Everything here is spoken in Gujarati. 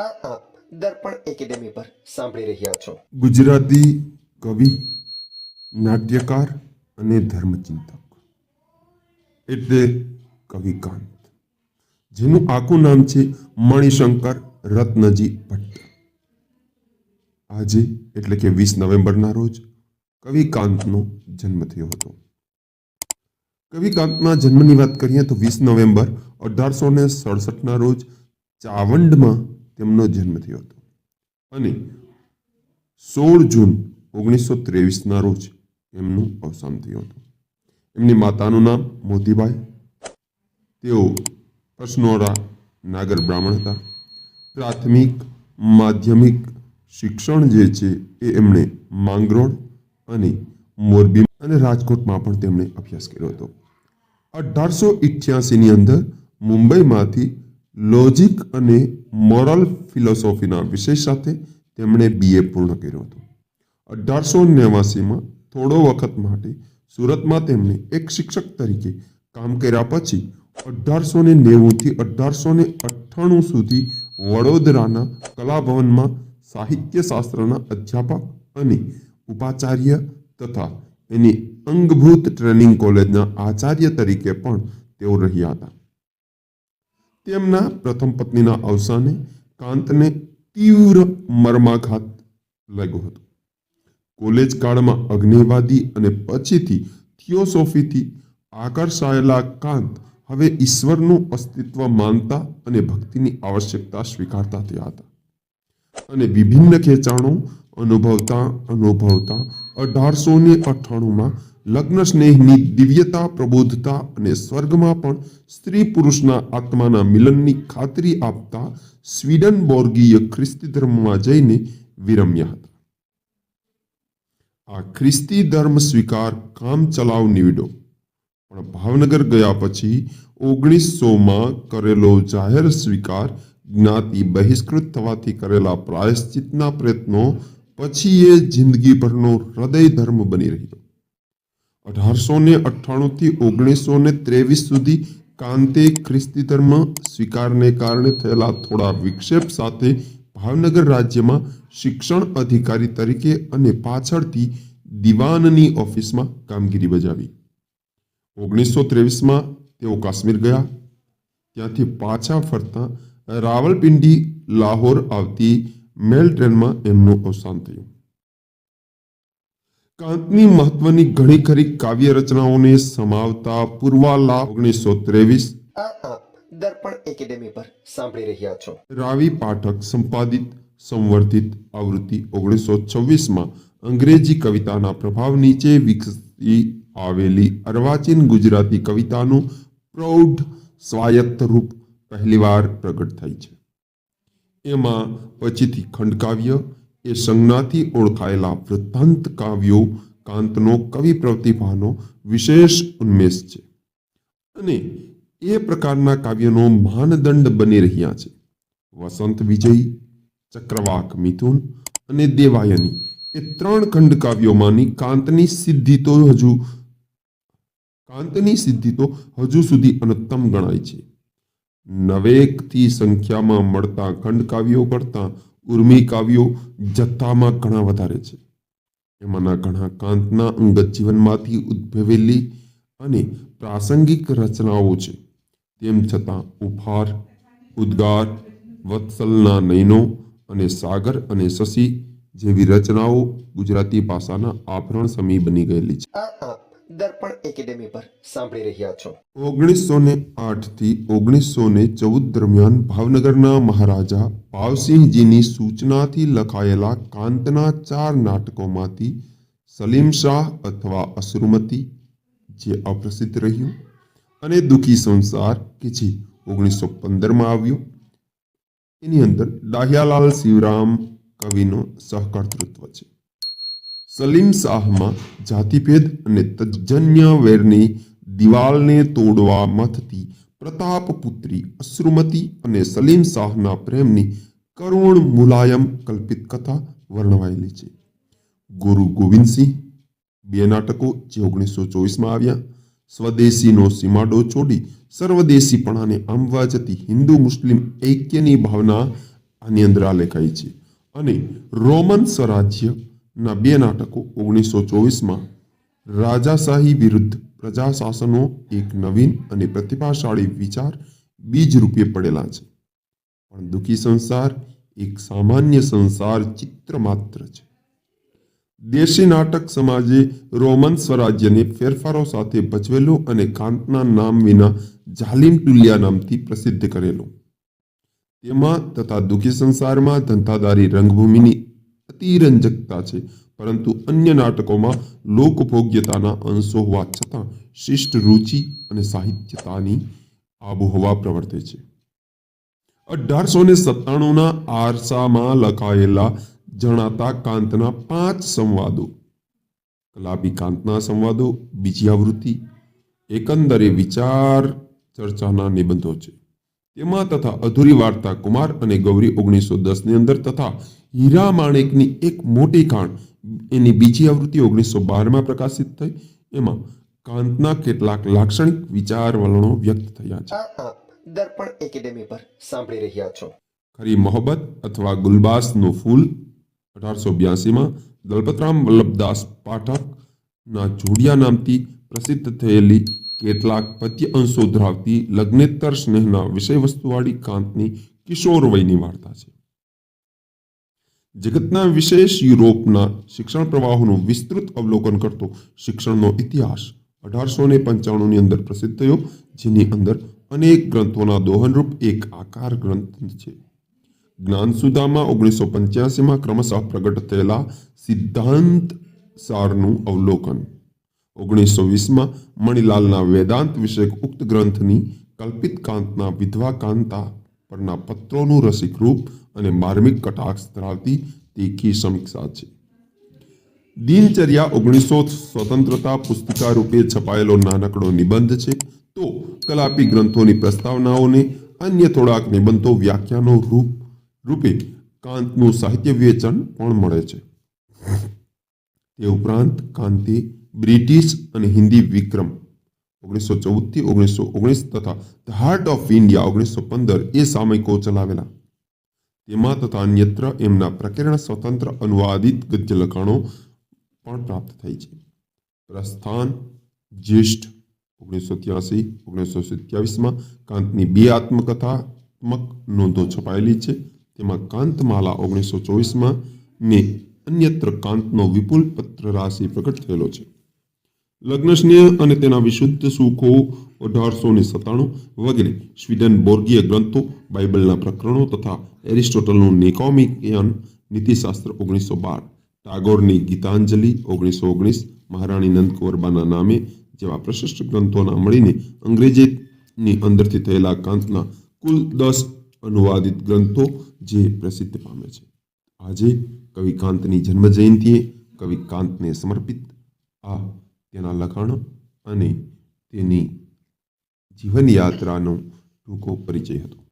આપ દર્પણ એકેડેમી પર સાંભળી રહ્યા છો. ગુજરાતી કવિ, નાટ્યકાર અને ધર્મચિંતક. એટલે કવિકાંત, જેનું આખું નામ છે મણિશંકર રત્નજી ભટ્ટ. આજે એટલે કે વીસ નવેમ્બરના રોજ કવિકાંતનો જન્મ થયો હતો. કવિકાંતના જન્મની વાત કરીએ તો વીસ નવેમ્બર અઢારસો ને સડસઠના રોજ ચાવંડમાં તેમનો જન્મ થયો હતો. અને સોળ જૂન ઓગણીસો ત્રેવીસના રોજ એમનું અવસાન થયું હતું. એમની માતાનું નામ મોતીબાઈ. તેઓ પસનોરા નાગર બ્રાહ્મણ હતા. પ્રાથમિક માધ્યમિક શિક્ષણ જે છે એ એમણે માંગરોળ અને મોરબી અને રાજકોટમાં પણ તેમણે અભ્યાસ કર્યો હતો. અઢારસો ઇઠ્યાસીની અંદર મુંબઈમાંથી લોજિક અને મોરલ ફિલોસોફીના વિષય સાથે તેમણે બીએ પૂર્ણ કર્યું હતું. અઢારસો નેવાસીમાં થોડો વખત માટે સુરતમાં તેમણે એક શિક્ષક તરીકે કામ કર્યા પછી અઢારસો ને નેવુંથી અઢારસો ને અઠ્ઠાણું સુધી વડોદરાના કલાભવનમાં સાહિત્યશાસ્ત્રના અધ્યાપક અને ઉપાચાર્ય તથા એની અંગભૂત ટ્રેનિંગ કોલેજના આચાર્ય તરીકે પણ તેઓ રહ્યા હતા. તેમના પ્રથમ પત્નીના અવસાને કાંતને તીવ્ર મર્માઘાત લાગ્યો હતો. કોલેજ કાળમાં અગ્નિવાદી અને પછીથી થિયોસોફીથી આકર્ષાયેલા કાંત હવે ઈશ્વરનું અસ્તિત્વ માનતા અને ભક્તિની આવશ્યકતા સ્વીકારતા થયા હતા. અને વિભિન્ન ખેંચાણો અનુભવતા અનુભવતા અઢારસો ને અઠ્ઠાણુંમાં લગ્ન સ્નેહની દિવ્યતા, પ્રબોધતા અને સ્વર્ગમાં પણ સ્ત્રી પુરુષના આત્માના મિલનની ખાતરી આપતા સ્વીડન બોર્ગીય ખ્રિસ્તી ધર્મમાં જઈને વિરમ્યા હતા. આ ખ્રિસ્તી ધર્મ સ્વીકાર કામ ચલાવ નીવડો. પણ ભાવનગર ગયા પછી ઓગણીસોમાં કરેલો જાહેર સ્વીકાર જ્ઞાતિ બહિષ્કૃત થવાથી કરેલા પ્રાયશ્ચિતના પ્રયત્નો પછી એ જિંદગીભરનો હૃદય ધર્મ બની રહ્યો. અઢારસો ને અઠ્ઠાણુંથી ઓગણીસો ને ત્રેવીસ સુધી કાંતે ખ્રિસ્તી ધર્મ સ્વીકારને કારણે થયેલા થોડા વિક્ષેપ સાથે ભાવનગર રાજ્યમાં શિક્ષણ અધિકારી તરીકે અને પાછળથી દિવાનની ઓફિસમાં કામગીરી બજાવી. ઓગણીસો ત્રેવીસમાં તેઓ કાશ્મીર ગયા. ત્યાંથી પાછા ફરતા રાવલપિંડી, લાહોર આવતી મેલ ટ્રેનમાં એમનું અવસાન થયું. કાંતની મહત્વની ઘણી ખરી કાવ્ય રચનાઓને સમાવતા પૂર્વાલા ઓગણીસો ત્રેવીસ દર્પણ એકેડેમી પર સાંભળી રહ્યા છો. રાવી પાઠક સંપાદિત સંવર્ધિત આવૃત્તિ ઓગણીસો છવ્વીસમાં અંગ્રેજી કવિતાના પ્રભાવ નીચે વિકસી આવેલી અર્વાચીન ગુજરાતી કવિતાનું પ્રૌઢ સ્વાયત્ત રૂપ પહેલીવાર પ્રગટ થઈ છે. એમાં પછીથી ખંડકાવ્ય એ સંજ્ઞાથી ઓળખાયેલા વૃત્તાંત કાવ્યો, કાંતનો કવિ પ્રતિભાનો વિશેષ ઉન્મેષ છે. અને એ પ્રકારના કાવ્યનો માનદંડ બની રહ્યા છે. વસંત વિજય, ચક્રવાક મિથુન અને દેવાયની એ ત્રણ ખંડ કાવ્યોમાંની કાંતની સિદ્ધિ તો હજુ કાંતની સિદ્ધિ તો હજુ સુધી અનુત્તમ ગણાય છે. નવેકથી સંખ્યામાં મળતા ખંડ કાવ્યો કરતાં ઉર્મી કાવ્યો જથ્થામાં ઘણા વધારે છે. એમાંના ઘણા કાંતના અંગત જીવનમાંથી ઉદ્ભવેલી અને પ્રાસંગિક રચનાઓ છે. તેમ છતાં ઉપહાર, ઉદ્ગાર, વત્સલના નયનો અને સાગર અને શશી જેવી રચનાઓ ગુજરાતી ભાષાના આભરણ સમી બની ગયેલી છે. દર્પણ એકેડેમી પર સાંભળી રહ્યા છો. ઓગણીસો ને આઠથી ઓગણીસો ને ચૌદ દરમિયાન ભાવનગરના મહારાજા ભાવસિંહજીની સૂચનાથી લખાયેલા કાંતના ચાર નાટકોમાંથી સલીમ શાહ અથવા અશ્રુમતી જે અપ્રસિદ્ધ રહ્યું, અને દુઃખી સંસાર કે જે ઓગણીસો પંદરમાં આવ્યું. એની અંદર ડાહ્યાલાલ શિવરામ કવિનો સહકર્તૃત્વ છે. સલીમ શાહમાં જાતિભેદ અને તજન્ય વેરની દિવાલને તોડવા મથતી પ્રતાપ પુત્રી અશ્રુમતી અને સલીમ શાહના પ્રેમની કરુણ મુલાયમ કલ્પિત કથા વર્ણવાયેલી છે ગુરુ ગોવિંદસિંહ બે નાટકો જે ઓગણીસો ચોવીસમાં આવ્યા. સ્વદેશીનો સીમાડો છોડી સર્વદેશીપણાને આંબવા જતી હિન્દુ મુસ્લિમ ઐક્યની ભાવના આની અંદર આલેખાઈ છે અને રોમન સ્વરાજ્યના બે નાટકો ઓગણીસો ચોવીસમાં રાજાશાહી વિરુદ્ધ પ્રજાશાસનો એક નવીન અને પ્રતિભાશાળી વિચાર બીજ રૂપે પડેલા છે. પણ દુઃખી સંસાર એક સામાન્ય સંસાર ચિત્ર માત્ર છે. દેશી નાટક સમાજે રોમન સ્વરાજ્યને ફેરફારો સાથે ભજવેલું અને કાંતના નામ વિના જાલિમ ટુલિયા નામથી પ્રસિદ્ધ કરેલું. તેમાં તથા દુઃખી સંસારમાં ધંધાદારી રંગભૂમિની અતિરંજકતા છે પરંતુ અન્ય નાટકોમાં લોકભોગ્યતાના અંશો હોવા છતાં શિષ્ટ રુચિ અને સાહિત્યતાની આબોહવા પ્રવર્તે છે. અઢારસો ને સત્તાણુંના આરસામાં લખાયેલા જણાતા કાંતના પાંચ સંવાદો. કલાબી કાંતના સંવાદો, બીજી આવૃત્તિ, એકંદરે વિચાર ચર્ચાના નિબંધો છે. તેમાં તથા અધૂરી વાર્તા કુમાર અને ગૌરી ઓગણીસો દસની અંદર તથા હીરા માણેકની એક મોટી કાણ એની બીજી આવૃત્તિ ઓગણીસો બારમાં પ્રકાશિત થઈ. એમાં કાંતના કેટલાક લાક્ષણિક વિચાર વલણો વ્યક્ત થયા છે. દર્પણ એકેડેમી પર સાંભળી રહ્યા છો. ખરી મોહબ્બત અથવા ગુલબાસનું ફૂલ અઢારસો બ્યાસીમાં દલપતરામ વલ્લભદાસ પાઠકના જોડિયા નામથી પ્રસિદ્ધ થયેલી કેટલાક પદ્ય અંશો ધરાવતી લગ્નેતર સ્નેહના વિષયવસ્તુવાળી કાંતની કિશોર વયની વાર્તા છે. જગતના વિશેષ યુરોપના શિક્ષણ પ્રવાહોનું વિસ્તૃત અવલોકન કરતો શિક્ષણનો ઇતિહાસ અઢારસો ને પંચાણુંની અંદર પ્રસિદ્ધ થયો, જેની અંદર અનેક ગ્રંથોના દોહનરૂપ એક આકાર ગ્રંથ છે. જ્ઞાનસુદામાં ઓગણીસો પંચ્યાસીમાં ક્રમશઃ પ્રગટ થયેલા સિદ્ધાંત સારનું અવલોકન. ઓગણીસો વીસમાં મણિલાલના વેદાંત વિષયક ઉક્ત ગ્રંથની કલ્પિત કાંતના વિધવા કાંતા પરના પત્રોનું રસિક રૂપ અને માર્મિક કટાક્ષ ધરાવતી તીખી સમીક્ષા છે. દિનચર્યા ઓગણીસો સ્વતંત્રતા પુસ્તિકા રૂપે છપાયેલો નાનકડો નિબંધ છે. તો કલાપી ગ્રંથોની પ્રસ્તાવનાઓને અન્ય થોડાક નિબંધો વ્યાખ્યાનો રૂપ, રૂપે કાંતનું સાહિત્ય વિવેચન પણ મળે છે. તે ઉપરાંત કાંતે, બ્રિટિશ અને હિન્દી વિક્રમ ઓગણીસો ચૌદથી ઓગણીસો ઓગણીસ તથા ધ હાર્ટ ઓફ ઇન્ડિયા ઓગણીસો પંદર એ સામયિકો ચલાવેલા. તેમાં તથા અન્યત્ર એમના પ્રકરણ સ્વતંત્ર અનુવાદિત ગદ્ય લખાણો પણ પ્રાપ્ત થઈ છે. પ્રસ્થાન, જ્યેષ્ઠ ઓગણીસો ત્યાસી ઓગણીસો સત્યાવીસમાં કાંતની બે આત્મકથાત્મક નોંધો છપાયેલી છે. તેમાં કાંતમાલા ઓગણીસો ચોવીસમાં ને અન્યત્ર કાંતનો વિપુલ પત્ર રાશિ પ્રગટ થયેલો છે. લગ્ન સ્નેહ અને તેના વિશુદ્ધ સુખો અઢારસો ને સત્તાણું વગેરે. સ્વીડન બોર્ગીય ગ્રંથો, બાઇબલના પ્રકરણો તથા એરિસ્ટોટલનું નિકોમિકિયન નીતિશાસ્ત્ર ઓગણીસો બાર, ટાગોરની ગીતાંજલિ ઓગણીસો ઓગણીસ, મહારાણી નંદકુંવરબાના નામે જેવા પ્રશસ્ત ગ્રંથોના મળીને અંગ્રેજીની અંદરથી થયેલા કાંતના કુલ દસ અનુવાદિત ગ્રંથો જે પ્રસિદ્ધ પામે છે. આજે કવિ કાંતની જન્મ જયંતિએ કવિ કાંતને સમર્પિત આ તેના લખાણો અને તેની જીવનયાત્રાનો ટૂંકો પરિચય હતો.